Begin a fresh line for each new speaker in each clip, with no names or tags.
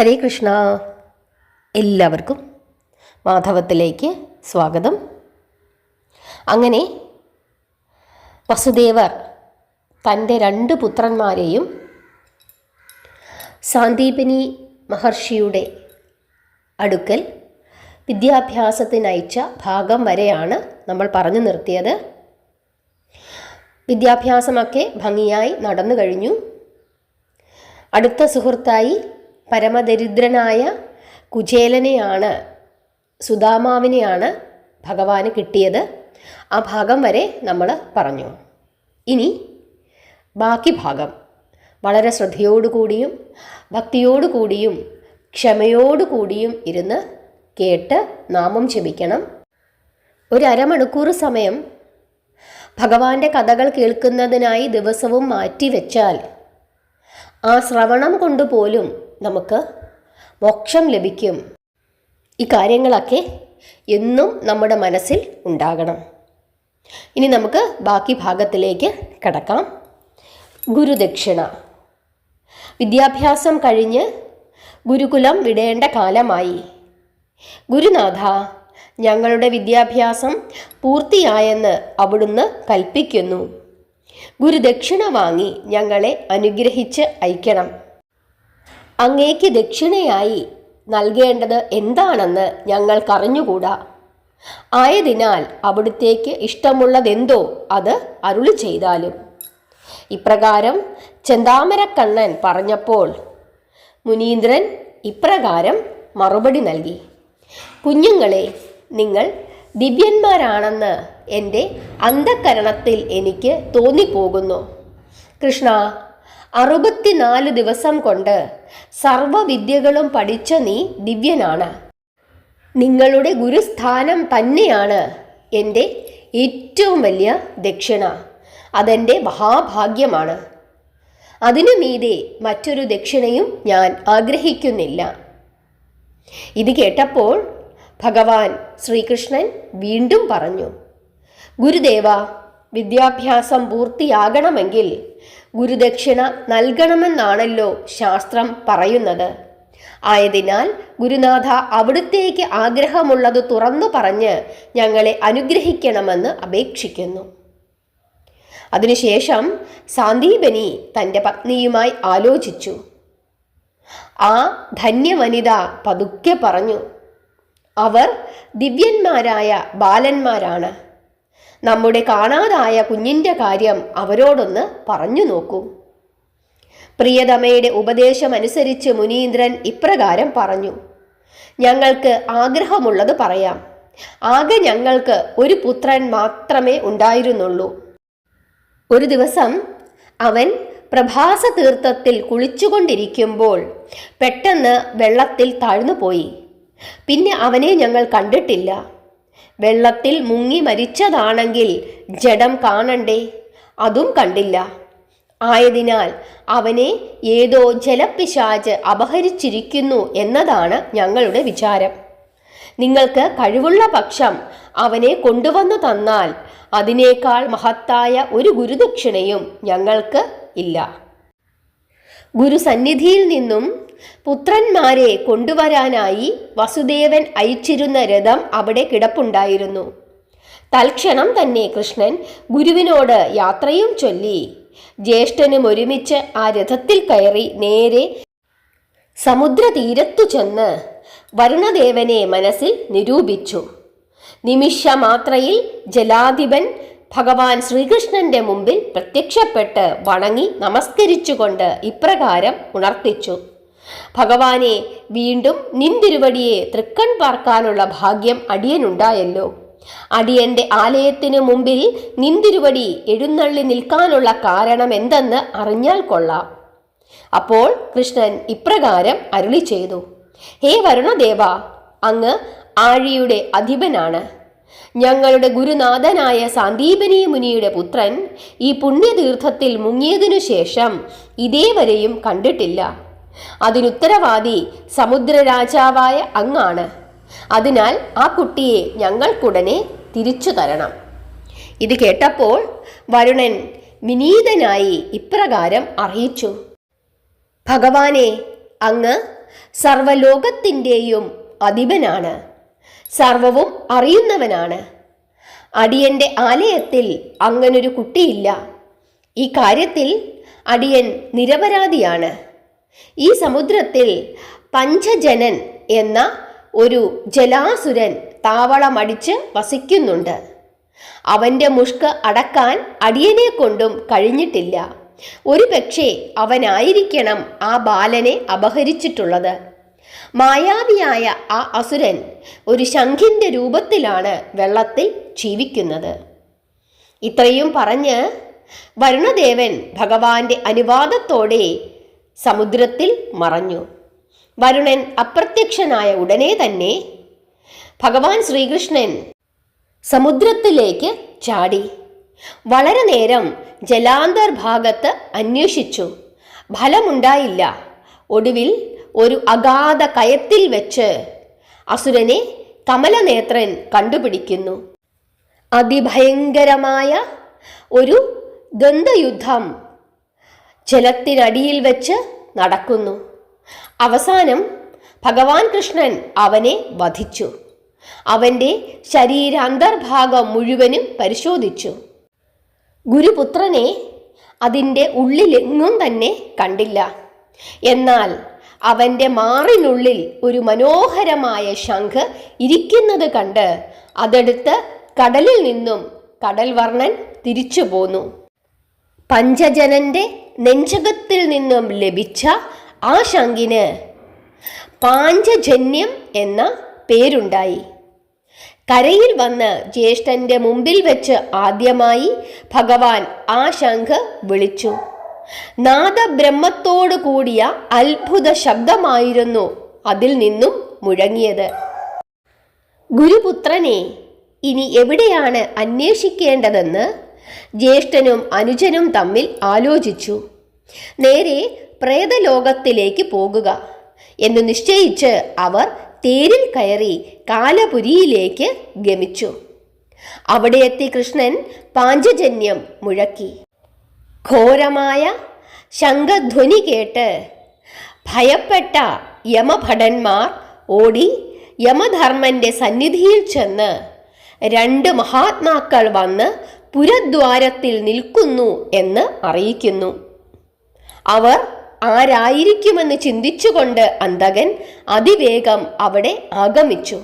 ഹരേ കൃഷ്ണ. എല്ലാവർക്കും മാധവത്തിലേക്ക് സ്വാഗതം. അങ്ങനെ വസുദേവർ തന്റെ രണ്ട് പുത്രന്മാരെയും സാന്ദീപിനി മഹർഷിയുടെ അടുക്കൽ വിദ്യാഭ്യാസത്തിനയച്ച ഭാഗം വരെയാണ് നമ്മൾ പറഞ്ഞു നിർത്തിയത്. വിദ്യാഭ്യാസമൊക്കെ ഭംഗിയായി നടന്നു കഴിഞ്ഞു. അടുത്ത സുഹൃത്തായി പരമദരിദ്രനായ കുചേലനെയാണ് സുദാമാവിനെയാണ് ഭഗവാന് കിട്ടിയത്. ആ ഭാഗം വരെ നമ്മൾ പറഞ്ഞു. ഇനി ബാക്കി ഭാഗം. വളരെ ശ്രദ്ധയോടുകൂടിയും ഭക്തിയോടുകൂടിയും ക്ഷമയോടുകൂടിയും ഇരുന്ന് കേട്ട് നാമം ജപിക്കണം. ഒരു അരമണിക്കൂർ സമയം ഭഗവാന്റെ കഥകൾ കേൾക്കുന്നതിനായി ദിവസവും മാറ്റിവെച്ചാൽ ആ ശ്രവണം കൊണ്ട് പോലും നമുക്ക് മോക്ഷം ലഭിക്കും. ഈ കാര്യങ്ങളൊക്കെ എന്നും നമ്മുടെ മനസ്സിൽ ഉണ്ടാകണം. ഇനി നമുക്ക് ബാക്കി ഭാഗത്തിലേക്ക് കടക്കാം. ഗുരുദക്ഷിണ. വിദ്യാഭ്യാസം കഴിഞ്ഞ് ഗുരുകുലം വിടേണ്ട കാലമായി. ഗുരുനാഥ ഞങ്ങളുടെ വിദ്യാഭ്യാസം പൂർത്തിയായെന്ന് അവിടുന്ന് കൽപ്പിക്കുന്നു. ഗുരുദക്ഷിണ വാങ്ങി ഞങ്ങളെ അനുഗ്രഹിച്ച് അയക്കണം. അങ്ങേക്ക് ദക്ഷിണയായി നൽകേണ്ടത് എന്താണെന്ന് ഞങ്ങൾക്കറിഞ്ഞുകൂടാ. ആയതിനാൽ അവിടുത്തേക്ക് ഇഷ്ടമുള്ളതെന്തോ അത് അരുളി ചെയ്താലും. ഇപ്രകാരം ചെന്താമരക്കണ്ണൻ പറഞ്ഞപ്പോൾ മുനീന്ദ്രൻ ഇപ്രകാരം മറുപടി നൽകി. കുഞ്ഞുങ്ങളെ നിങ്ങൾ ദിവ്യന്മാരാണെന്ന് എന്റെ അന്ധകരണത്തിൽ എനിക്ക് തോന്നിപ്പോകുന്നു. കൃഷ്ണ അറുപത്തിനാല് ദിവസം കൊണ്ട് സർവവിദ്യകളും പഠിച്ച നീ ദിവ്യനാണ്. നിങ്ങളുടെ ഗുരുസ്ഥാനം തന്നെയാണ് എന്റെ ഏറ്റവും വലിയ ദക്ഷിണ. അതെന്റെ മഹാഭാഗ്യമാണ്. അതിനു മീതെ മറ്റൊരു ദക്ഷിണയും ഞാൻ ആഗ്രഹിക്കുന്നില്ല. ഇത് കേട്ടപ്പോൾ ഭഗവാൻ ശ്രീകൃഷ്ണൻ വീണ്ടും പറഞ്ഞു ഗുരുദേവ വിദ്യാഭ്യാസം പൂർത്തിയാകണമെങ്കിൽ ഗുരുദക്ഷിണ നൽകണമെന്നാണല്ലോ ശാസ്ത്രം പറയുന്നത്. ആയതിനാൽ ഗുരുനാഥ അവിടുത്തേക്ക് ആഗ്രഹമുള്ളത് തുറന്നു പറഞ്ഞ് ഞങ്ങളെ അനുഗ്രഹിക്കണമെന്ന് അപേക്ഷിക്കുന്നു. അതിനുശേഷം സാന്ദീപനി തന്റെ പത്നിയുമായി ആലോചിച്ചു. ആ ധന്യവനിത പതുക്കെ പറഞ്ഞു അവർ ദിവ്യന്മാരായ ബാലന്മാരാണ്. നമ്മുടെ കാണാതായ കുഞ്ഞിന്റെ കാര്യം അവരോടൊന്ന് പറഞ്ഞു നോക്കൂ. പ്രിയതമയുടെ ഉപദേശമനുസരിച്ച് മുനീന്ദ്രൻ ഇപ്രകാരം പറഞ്ഞു. ഞങ്ങൾക്ക് ആഗ്രഹമുള്ളത് പറയാം. ആകെ ഞങ്ങൾക്ക് ഒരു പുത്രൻ മാത്രമേ ഉണ്ടായിരുന്നുള്ളൂ. ഒരു ദിവസം അവൻ പ്രഭാസ തീർത്ഥത്തിൽ കുളിച്ചുകൊണ്ടിരിക്കുമ്പോൾ പെട്ടെന്ന് വെള്ളത്തിൽ താഴ്ന്നുപോയി. പിന്നെ അവനെ ഞങ്ങൾ കണ്ടിട്ടില്ല. വെള്ളത്തിൽ മുങ്ങി മരിച്ചതാണെങ്കിൽ ജഡം കാണണ്ടേ? അതും കണ്ടില്ല. ആയതിനാൽ അവനെ ഏതോ ജലപ്പിശാജ് അപഹരിച്ചിരിക്കുന്നു എന്നതാണ് ഞങ്ങളുടെ വിചാരം. നിങ്ങൾക്ക് കഴിവുള്ള പക്ഷം അവനെ കൊണ്ടുവന്നു തന്നാൽ അതിനേക്കാൾ മഹത്തായ ഒരു ഗുരുദക്ഷിണയും ഞങ്ങൾക്ക് ഇല്ല. ഗുരുസന്നിധിയിൽ നിന്നും പുത്രന്മാരെ കൊണ്ടുവരാനായി വസുദേവൻ അയച്ചിരുന്ന രഥം അവിടെ കിടപ്പുണ്ടായിരുന്നു. തൽക്ഷണം തന്നെ കൃഷ്ണൻ ഗുരുവിനോട് യാത്രയും ചൊല്ലി. ജ്യേഷ്ഠനും ഒരുമിച്ച് ആ രഥത്തിൽ കയറി നേരെ സമുദ്രതീരത്തു ചെന്ന് വരുണദേവനെ മനസ്സിൽ നിരൂപിച്ചു. നിമിഷമാത്രയിൽ ജലാധിപൻ ഭഗവാൻ ശ്രീകൃഷ്ണന്റെ മുമ്പിൽ പ്രത്യക്ഷപ്പെട്ട് വണങ്ങി നമസ്കരിച്ചുകൊണ്ട് ഇപ്രകാരം ഉണർത്തിച്ചു. ഭഗവാനെ വീണ്ടും നിന്തിരുവടിയെ തൃക്കൺ പാർക്കാനുള്ള ഭാഗ്യം അടിയനുണ്ടായല്ലോ. അടിയന്റെ ആലയത്തിന് മുമ്പിൽ നിന്തിരുവടി എഴുന്നള്ളി നിൽക്കാനുള്ള കാരണം എന്തെന്ന് അറിഞ്ഞാൽ കൊള്ളാം. അപ്പോൾ കൃഷ്ണൻ ഇപ്രകാരം അരുളി ചെയ്തു. ഹേ വരുണദേവ അങ്ങ് ആഴിയുടെ അധിപനാണ്. ഞങ്ങളുടെ ഗുരുനാഥനായ സാന്ദീപനി മുനിയുടെ പുത്രൻ ഈ പുണ്യതീർത്ഥത്തിൽ മുങ്ങിയതിനു ശേഷം ഇതേവരെയും കണ്ടിട്ടില്ല. അതിനുത്തരവാദി സമുദ്രരാജാവായ അങ്ങാണ്. അതിനാൽ ആ കുട്ടിയെ ഞങ്ങൾക്കുടനെ തിരിച്ചു തരണം. ഇത് കേട്ടപ്പോൾ വരുണൻ വിനീതനായി ഇപ്രകാരം അറിയിച്ചു. ഭഗവാനെ അങ്ങ് സർവലോകത്തിന്റെയും അധിപനാണ്. സർവവും അറിയുന്നവനാണ്. അടിയന്റെ ആലയത്തിൽ അങ്ങനൊരു കുട്ടിയില്ല. ഈ കാര്യത്തിൽ അടിയൻ നിരപരാധിയാണ്. ഈ സമുദ്രത്തിൽ പഞ്ചജനൻ എന്ന ഒരു ജലാസുരൻ താവളമടിച്ച് വസിക്കുന്നുണ്ട്. അവന്റെ മുഷ്ക അടക്കാൻ അടിയനെ കൊണ്ടും കഴിഞ്ഞിട്ടില്ല. ഒരു പക്ഷേ അവനായിരിക്കണം ആ ബാലനെ അപഹരിച്ചിട്ടുള്ളത്. മായാവിയായ ആ അസുരൻ ഒരു ശംഖിന്റെ രൂപത്തിലാണ് വെള്ളത്തിൽ ജീവിക്കുന്നത്. ഇത്രയും പറഞ്ഞ് വരുണദേവൻ ഭഗവാന്റെ അനുവാദത്തോടെ സമുദ്രത്തിൽ മറഞ്ഞു. വരുണൻ അപ്രത്യക്ഷനായ ഉടനെ തന്നെ ഭഗവാൻ ശ്രീകൃഷ്ണൻ സമുദ്രത്തിലേക്ക് ചാടി. വളരെ നേരം ജലാന്തർഭാഗത്ത് അന്വേഷിച്ചു. ഫലമുണ്ടായില്ല. ഒടുവിൽ ഒരു അഗാധ കയത്തിൽ വെച്ച് അസുരനെ കമലനേത്രൻ കണ്ടുപിടിക്കുന്നു. അതിഭയങ്കരമായ ഒരു ഗന്ധയുദ്ധം ജലത്തിനടിയിൽ വെച്ച് നടക്കുന്നു. അവസാനം ഭഗവാൻ കൃഷ്ണൻ അവനെ വധിച്ചു. അവന്റെ ശരീരാന്തർഭാഗം മുഴുവനും പരിശോധിച്ചു. ഗുരുപുത്രനെ അതിന്റെ ഉള്ളിലെങ്ങും തന്നെ കണ്ടില്ല. എന്നാൽ അവന്റെ മാറിനുള്ളിൽ ഒരു മനോഹരമായ ശംഖ് ഇരിക്കുന്നത് കണ്ട് അതെടുത്ത് കടലിൽ നിന്നും കടൽവർണൻ തിരിച്ചു പോന്നു. പഞ്ചജനന്റെ നെഞ്ചകത്തിൽ നിന്നും ലഭിച്ച ആ ശംഖിന് പാഞ്ചജന്യം എന്ന പേരുണ്ടായി. കരയിൽ വന്ന് ജ്യേഷ്ഠന്റെ മുമ്പിൽ വെച്ച് ആദ്യമായി ഭഗവാൻ ആ ശംഖ് വിളിച്ചു. നാദബ്രഹ്മത്തോടു കൂടിയ അത്ഭുത ശബ്ദമായിരുന്നു അതിൽ നിന്നും മുഴങ്ങിയത്. ഗുരുപുത്രനെ ഇനി എവിടെയാണ് അന്വേഷിക്കേണ്ടതെന്ന് ജ്യേഷ്ഠനും അനുജനും തമ്മിൽ ആലോചിച്ചു. നേരെ പ്രേതലോകത്തിലേക്ക് പോകുക എന്ന് നിശ്ചയിച്ച് അവർ തേരിൽ കയറി കാലപുരിയിലേക്ക് ഗമിച്ചു. അവിടെയെത്തി കൃഷ്ണൻ പാഞ്ചജന്യം മുഴക്കി. ഘോരമായ ശംഖധ്വനി കേട്ട് ഭയപ്പെട്ട യമഭടന്മാർ ഓടി യമധർമ്മന്റെ സന്നിധിയിൽ ചെന്ന് രണ്ട് മഹാത്മാക്കൾ വന്ന് പുരദ്വാരത്തിൽ നിൽക്കുന്നു എന്ന് അറിയിക്കുന്നു. അവർ ആരായിരിക്കുമെന്ന് ചിന്തിച്ചുകൊണ്ട് അന്തകൻ അതിവേഗം അവിടെ ആഗമിച്ചു.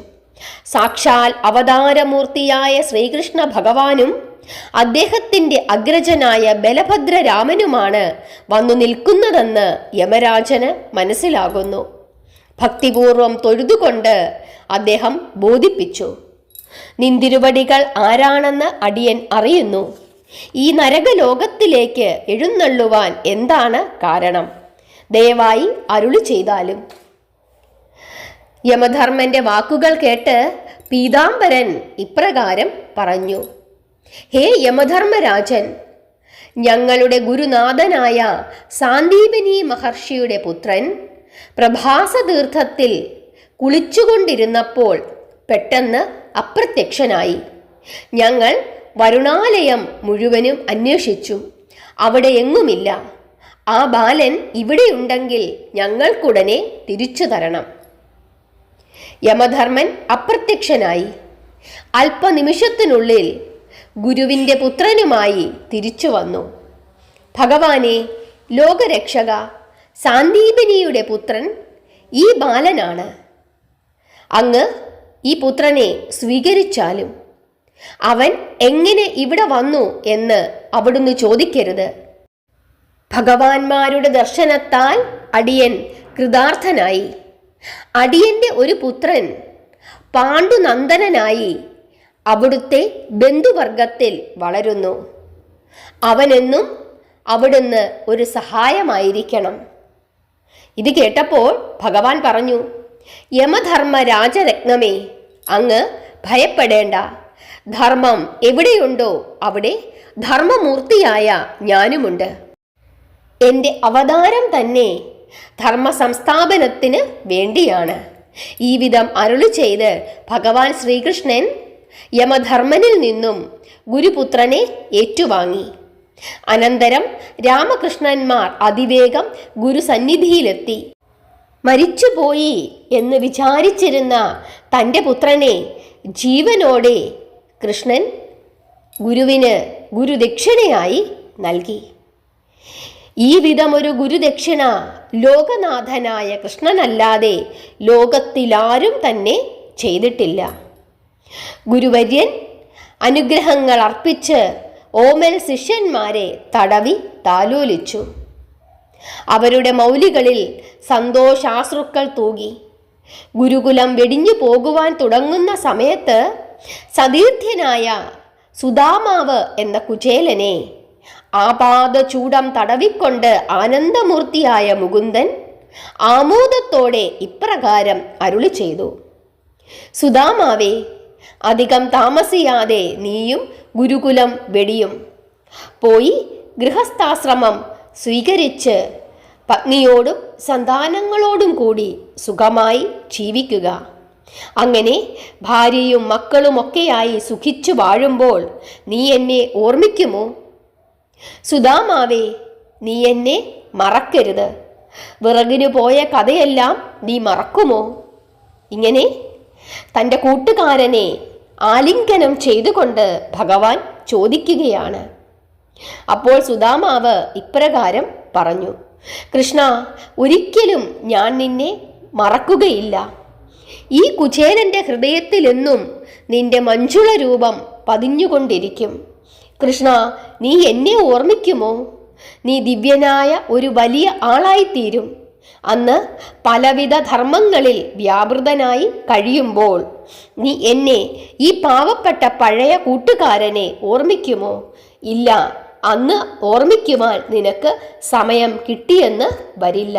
സാക്ഷാൽ അവതാരമൂർത്തിയായ ശ്രീകൃഷ്ണ ഭഗവാനും അദ്ദേഹത്തിന്റെ അഗ്രജനായ ബലഭദ്ര രാമനുമാണ് വന്നു നിൽക്കുന്നതെന്ന് യമരാജന് മനസ്സിലാകുന്നു. ഭക്തിപൂർവം തൊഴുതുകൊണ്ട് അദ്ദേഹം ബോധിപ്പിച്ചു. നിന്തിരുവടികൾ ആരാണെന്ന് അടിയൻ അറിയുന്നു. ഈ നരകലോകത്തിലേക്ക് എഴുന്നള്ളുവാൻ എന്താണ് കാരണം? ദയവായി അരുളി ചെയ്താലും യമധർമ്മന്റെ വാക്കുകൾ കേട്ട് പീതാംബരൻ ഇപ്രകാരം പറഞ്ഞു. ഹേ യമധർമ്മരാജൻ ഞങ്ങളുടെ ഗുരുനാഥനായ സാന്ദീപനി മഹർഷിയുടെ പുത്രൻ പ്രഭാസതീർത്ഥത്തിൽ കുളിച്ചുകൊണ്ടിരുന്നപ്പോൾ പെട്ടെന്ന് അപ്രത്യക്ഷനായി. ഞങ്ങൾ വരുണാലയം മുഴുവനും അന്വേഷിച്ചു. അവിടെ എങ്ങുമില്ല. ആ ബാലൻ ഇവിടെയുണ്ടെങ്കിൽ ഞങ്ങൾക്കുടനെ തിരിച്ചു തരണം. യമധർമ്മൻ അപ്രത്യക്ഷനായി. അല്പനിമിഷത്തിനുള്ളിൽ ഗുരുവിന്റെ പുത്രനുമായി തിരിച്ചു വന്നു. ഭഗവാനെ ലോകരക്ഷക സാന്ദീപിനിയുടെ പുത്രൻ ഈ ബാലനാണ്. അങ്ങ് ഈ പുത്രനെ സ്വീകരിച്ചാലും അവൻ എങ്ങനെ ഇവിടെ വന്നു എന്ന് അവിടുന്ന് ചോദിക്കരുത്. ഭഗവാന്മാരുടെ ദർശനത്താൽ അടിയൻ കൃതാർത്ഥനായി. അടിയന്റെ ഒരു പുത്രൻ പാണ്ഡുനന്ദനായി അവിടുത്തെ ബന്ധുവർഗത്തിൽ വളരുന്നു. അവനെന്നും അവിടുന്ന് ഒരു സഹായമായിരിക്കണം. ഇത് കേട്ടപ്പോൾ ഭഗവാൻ പറഞ്ഞു യമധർമ്മ രാജരത്നമേ അങ്ങ് ഭയപ്പെടേണ്ട. ധർമ്മം എവിടെയുണ്ടോ അവിടെ ധർമ്മമൂർത്തിയായ ഞാനുമുണ്ട്. എന്റെ അവതാരം തന്നെ ധർമ്മ സംസ്ഥാപനത്തിന് വേണ്ടിയാണ്. ഈ വിധം അരുളി ചെയ്ത് ഭഗവാൻ ശ്രീകൃഷ്ണൻ യമധർമ്മനിൽ നിന്നും ഗുരുപുത്രനെ ഏറ്റുവാങ്ങി. അനന്തരം രാമകൃഷ്ണന്മാർ അതിവേഗം ഗുരുസന്നിധിയിലെത്തി. മരിച്ചുപോയി എന്ന് വിചാരിച്ചിരുന്ന തന്റെ പുത്രനെ ജീവനോടെ കൃഷ്ണൻ ഗുരുവിന് ഗുരുദക്ഷിണയായി നൽകി. ഈ വിധമൊരു ഗുരുദക്ഷിണ ലോകനാഥനായ കൃഷ്ണനല്ലാതെ ലോകത്തിലാരും തന്നെ ചെയ്തിട്ടില്ല. ഗുരുവര്യൻ അനുഗ്രഹങ്ങൾ അർപ്പിച്ച് ഓമൽ ശിഷ്യന്മാരെ തടവി താലോലിച്ചു. അവരുടെ മൗലികളിൽ സന്തോഷാശ്രുക്കൾ തൂകി. ഗുരുകുലം വെടിഞ്ഞു പോകുവാൻ തുടങ്ങുന്ന സമയത്ത് സതീർത്ഥ്യനായ സുദാമാവ് എന്ന കുചേലനെ ആപാദ ചൂടം തടവിക്കൊണ്ട് ആനന്ദമൂർത്തിയായ മുകുന്ദൻ ആമോദത്തോടെ ഇപ്രകാരം അരുളി ചെയ്തു. സുദാമാവേ അധികം താമസിയാതെ നീയും ഗുരുകുലം വെടിയും. പോയി ഗൃഹസ്ഥാശ്രമം സ്വീകരിച്ച് പത്നിയോടും സന്താനങ്ങളോടും കൂടി സുഖമായി ജീവിക്കുക. അങ്ങനെ ഭാര്യയും മക്കളുമൊക്കെയായി സുഖിച്ചു വാഴുമ്പോൾ നീ എന്നെ ഓർമ്മിക്കുമോ? സുധാമാവേ നീ എന്നെ മറക്കരുത്. വിറകിനു പോയ കഥയെല്ലാം നീ മറക്കുമോ? ഇങ്ങനെ തന്റെ കൂട്ടുകാരനെ ആലിംഗനം ചെയ്തുകൊണ്ട് ഭഗവാൻ ചോദിക്കുകയാണ്. അപ്പോൾ സുദാമാവ് ഇപ്രകാരം പറഞ്ഞു കൃഷ്ണ ഒരിക്കലും ഞാൻ നിന്നെ മറക്കുകയില്ല. ഈ കുചേരന്റെ ഹൃദയത്തിലെന്നും നിന്റെ മഞ്ജുള രൂപം പതിഞ്ഞുകൊണ്ടിരിക്കും. കൃഷ്ണ നീ എന്നെ ഓർമ്മിക്കുമോ? നീ ദിവ്യനായ ഒരു വലിയ ആളായിത്തീരും. അന്ന് പലവിധ ധർമ്മങ്ങളിൽ വ്യാപൃതനായി കഴിയുമ്പോൾ നീ എന്നെ ഈ പാവപ്പെട്ട പഴയ കൂട്ടുകാരനെ ഓർമ്മിക്കുമോ? ഇല്ല അന്ന് ഓർമ്മിക്കുവാൻ നിനക്ക് സമയം കിട്ടിയെന്ന് വരില്ല.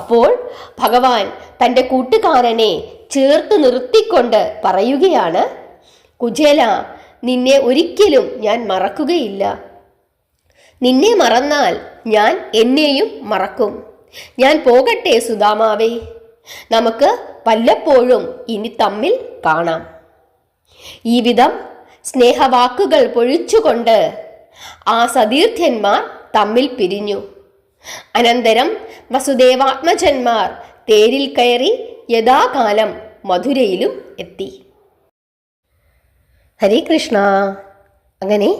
അപ്പോൾ ഭഗവാൻ തന്റെ കൂട്ടുകാരനെ ചേർത്ത് നിർത്തിക്കൊണ്ട് പറയുകയാണ് കുജേല നിന്നെ ഒരിക്കലും ഞാൻ മറക്കുകയില്ല. നിന്നെ മറന്നാൽ ഞാൻ എന്നെയും മറക്കും. ഞാൻ പോകട്ടെ സുധാമാവേ. നമുക്ക് വല്ലപ്പോഴും ഇനി തമ്മിൽ കാണാം. ഈ വിധം സ്നേഹവാക്കുകൾ പൊഴിച്ചുകൊണ്ട് ആ സതീർത്ഥ്യന്മാർ തമ്മിൽ പിരിഞ്ഞു. അനന്തരം വസുദേവാത്മജന്മാർ തേരിൽ കയറി യഥാകാലം മധുരയിലും എത്തി. ഹരേ കൃഷ്ണ. അങ്ങനെ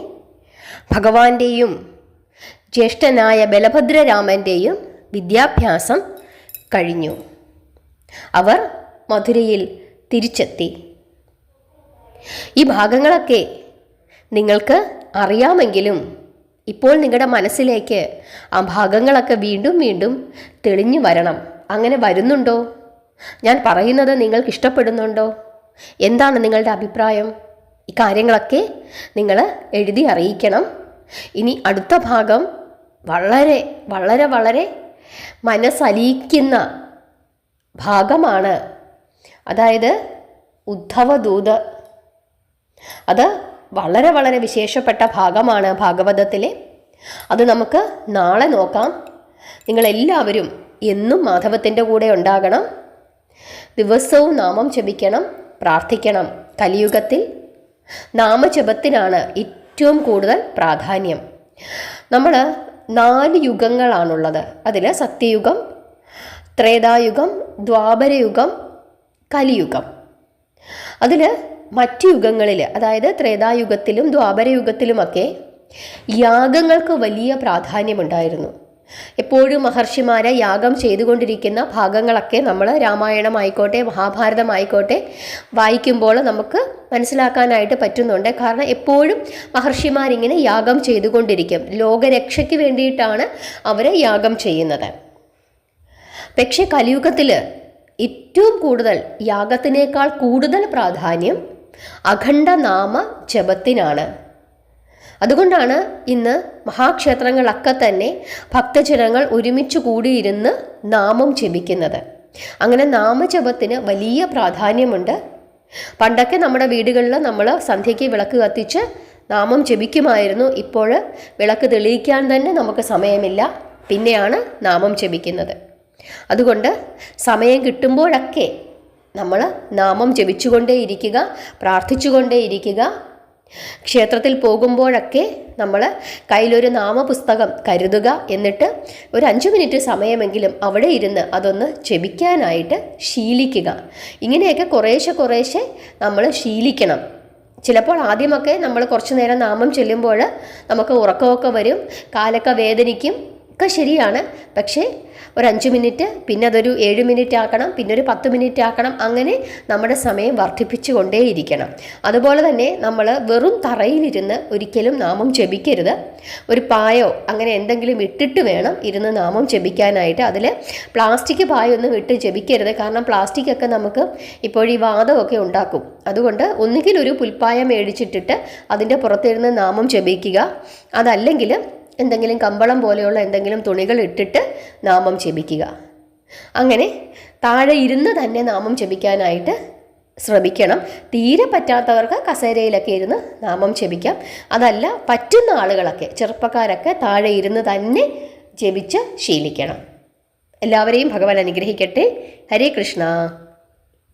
ഭഗവാന്റെയും ജ്യേഷ്ഠനായ ബലഭദ്രരാമന്റെയും വിദ്യാഭ്യാസം കഴിഞ്ഞു. അവർ മധുരയിൽ തിരിച്ചെത്തി. ഈ ഭാഗങ്ങളൊക്കെ നിങ്ങൾക്ക് അറിയാമെങ്കിലും ഇപ്പോൾ നിങ്ങളുടെ മനസ്സിലേക്ക് ആ ഭാഗങ്ങളൊക്കെ വീണ്ടും വീണ്ടും തെളിഞ്ഞു വരണം. അങ്ങനെ വരുന്നുണ്ടോ? ഞാൻ പറയുന്നത് നിങ്ങൾക്ക് ഇഷ്ടപ്പെടുന്നുണ്ടോ? എന്താണ് നിങ്ങളുടെ അഭിപ്രായം? ഇക്കാര്യങ്ങളൊക്കെ കാര്യങ്ങളൊക്കെ നിങ്ങൾ എഴുതി അറിയിക്കണം. ഇനി അടുത്ത ഭാഗം വളരെ വളരെ വളരെ മനസ്സലിയിക്കുന്ന ഭാഗമാണ്. അതായത് ഉദ്ധവദൂത്. അത് വളരെ വളരെ വിശേഷപ്പെട്ട ഭാഗമാണ് ഭാഗവതത്തിലെ. അത് നമുക്ക് നാളെ നോക്കാം. നിങ്ങളെല്ലാവരും എന്നും മാധവത്തിന്റെ കൂടെ ഉണ്ടാകണം. ദിവസവും നാമം ജപിക്കണം പ്രാർത്ഥിക്കണം. കലിയുഗത്തിൽ നാമജപത്തിനാണ് ഏറ്റവും കൂടുതൽ പ്രാധാന്യം. നമ്മൾ നാല് യുഗങ്ങളാണുള്ളത്. അതിൽ സത്യയുഗം ത്രേതായുഗം ദ്വാപരയുഗം കലിയുഗം. അതിൽ മറ്റു യുഗങ്ങളിൽ അതായത് ത്രേതായുഗത്തിലും ദ്വാപരയുഗത്തിലുമൊക്കെ യാഗങ്ങൾക്ക് വലിയ പ്രാധാന്യമുണ്ടായിരുന്നു. എപ്പോഴും മഹർഷിമാരെ യാഗം ചെയ്തുകൊണ്ടിരിക്കുന്ന ഭാഗങ്ങളൊക്കെ നമ്മൾ രാമായണമായിക്കോട്ടെ മഹാഭാരതമായിക്കോട്ടെ വായിക്കുമ്പോൾ നമുക്ക് മനസ്സിലാക്കാനായിട്ട് പറ്റുന്നുണ്ട്. കാരണം എപ്പോഴും മഹർഷിമാരിങ്ങനെ യാഗം ചെയ്തുകൊണ്ടിരിക്കും. ലോകരക്ഷയ്ക്ക് വേണ്ടിയിട്ടാണ് അവർ യാഗം ചെയ്യുന്നത്. പക്ഷേ കലിയുഗത്തിൽ ഏറ്റവും കൂടുതൽ യാഗത്തിനേക്കാൾ കൂടുതൽ പ്രാധാന്യം അഖണ്ഡനാമ ജപത്തിനാണ്. അതുകൊണ്ടാണ് ഇന്ന് മഹാക്ഷേത്രങ്ങളൊക്കെ തന്നെ ഭക്തജനങ്ങൾ ഒരുമിച്ച് കൂടിയിരുന്ന് നാമം ജപിക്കുന്നത്. അങ്ങനെ നാമജപത്തിന് വലിയ പ്രാധാന്യമുണ്ട്. പണ്ടൊക്കെ നമ്മുടെ വീടുകളിൽ നമ്മൾ സന്ധ്യയ്ക്ക് വിളക്ക് കത്തിച്ച് നാമം ജപിക്കുമായിരുന്നു. ഇപ്പോൾ വിളക്ക് തെളിയിക്കാൻ തന്നെ നമുക്ക് സമയമില്ല. പിന്നെയാണ് നാമം ജപിക്കുന്നത്. അതുകൊണ്ട് സമയം കിട്ടുമ്പോഴൊക്കെ നമ്മൾ നാമം ജപിച്ചുകൊണ്ടേയിരിക്കുക പ്രാർത്ഥിച്ചുകൊണ്ടേയിരിക്കുക ക്ഷേത്രത്തിൽ പോകുമ്പോഴൊക്കെ നമ്മൾ കയ്യിലൊരു നാമപുസ്തകം കരുതുക എന്നിട്ട് ഒരു അഞ്ച് മിനിറ്റ് സമയമെങ്കിലും അവിടെ ഇരുന്ന് അതൊന്ന് ജപിക്കാനായിട്ട് ശീലിക്കുക. ഇങ്ങനെയൊക്കെ കുറേശ്ശെ കുറേശ്ശെ നമ്മൾ ശീലിക്കണം. ചിലപ്പോൾ ആദ്യമൊക്കെ നമ്മൾ കുറച്ച് നേരം നാമം ചെല്ലുമ്പോൾ നമുക്ക് ഉറക്കമൊക്കെ വരും കാലൊക്കെ വേദനിക്കും ഒക്കെ ശരിയാണ്. പക്ഷേ ഒരു അഞ്ച് മിനിറ്റ് പിന്നെ അതൊരു ഏഴ് മിനിറ്റ് ആക്കണം പിന്നെ ഒരു പത്ത് മിനിറ്റ് ആക്കണം അങ്ങനെ നമ്മുടെ സമയം വർദ്ധിപ്പിച്ചു കൊണ്ടേയിരിക്കണം അതുപോലെ തന്നെ നമ്മൾ വെറും തറയിലിരുന്ന് ഒരിക്കലും നാമം ജപിക്കരുത്. ഒരു പായോ അങ്ങനെ എന്തെങ്കിലും ഇട്ടിട്ട് വേണം ഇരുന്ന് നാമം ജപിക്കാനായിട്ട്. അതിൽ പ്ലാസ്റ്റിക് പായൊന്നും ഇട്ട് ജപിക്കരുത്. കാരണം പ്ലാസ്റ്റിക് ഒക്കെ നമുക്ക് ഇപ്പോൾ ഈ വാദമൊക്കെ ഉണ്ടാക്കും. അതുകൊണ്ട് ഒന്നുകിൽ ഒരു പുൽപ്പായ മേടിച്ചിട്ടിട്ട് അതിന്റെ പുറത്തിരുന്ന് നാമം ജപിക്കുക. അതല്ലെങ്കിൽ എന്തെങ്കിലും കമ്പളം പോലെയുള്ള എന്തെങ്കിലും തുണികൾ ഇട്ടിട്ട് നാമം ജപിക്കുക. അങ്ങനെ താഴെ ഇരുന്ന് തന്നെ നാമം ജപിക്കാനായിട്ട് ശ്രമിക്കണം. തീരെ പറ്റാത്തവർക്ക് കസേരയിലൊക്കെ ഇരുന്ന് നാമം ജപിക്കാം. അതല്ല പറ്റുന്ന ആളുകളൊക്കെ ചെറുപ്പക്കാരൊക്കെ താഴെ ഇരുന്ന് തന്നെ ജപിച്ച് ശീലിക്കണം. എല്ലാവരെയും ഭഗവാൻ അനുഗ്രഹിക്കട്ടെ. ഹരേ കൃഷ്ണ.